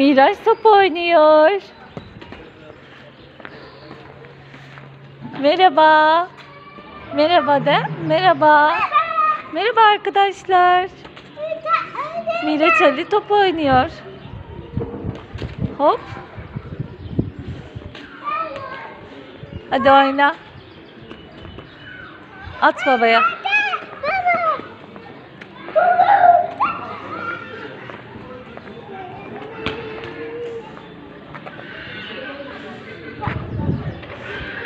Miraç top oynuyor. Merhaba. Merhaba de. Merhaba. Merhaba arkadaşlar. Miraç Ali top oynuyor. Hop. Hadi oyna. At babaya.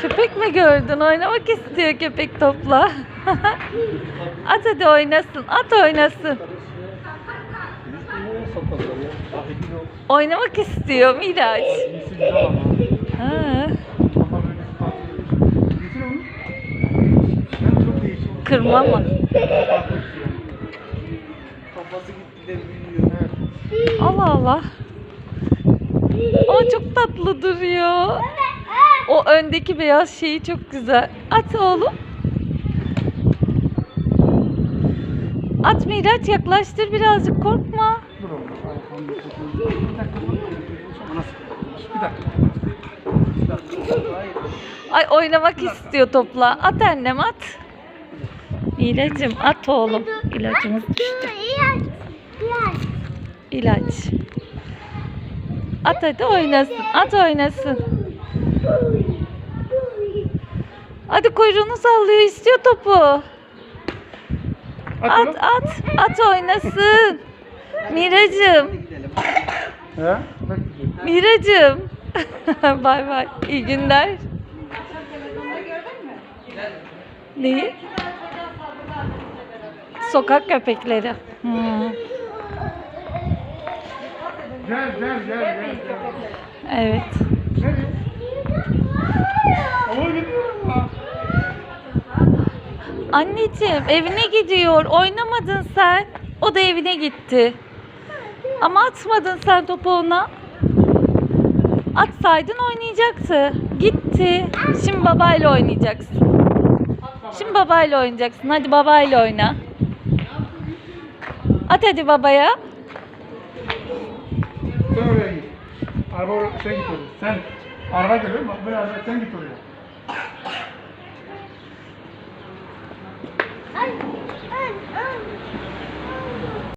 Köpek mi gördün? Oynamak istiyor köpek topla. at hadi oynasın. At oynasın. Oynamak istiyor Miraç. Ha, kırma mı? Allah Allah. O çok tatlı duruyor. O öndeki beyaz şeyi çok güzel. At oğlum. At Miraç yaklaştır birazcık korkma. Dur bir dakika. Ay oynamak istiyor topla. At annem at. İlacım at oğlum. İlacımız düştü. İlaç. At hadi oynasın. At oynasın. Hadi kuyruğunu sallıyor istiyor topu. At At at. Oynasın. Miracım. He? Miracım. bay bay. İyi günler. Neyi? Sokak köpekleri. Hmm, Gel gel gel gel. gel. evet. Nereye? Ama gidiyor ama. Anneciğim evine gidiyor. Oynamadın sen. O da evine gitti. Ama atmadın sen topu ona. Atsaydın oynayacaktı. Gitti. Şimdi babayla oynayacaksın. Şimdi babayla oynayacaksın. Hadi babayla oyna. At hadi babaya. Araba sen git oraya. Sen araba geliyor? Bak böyle araba sen git oraya. はい。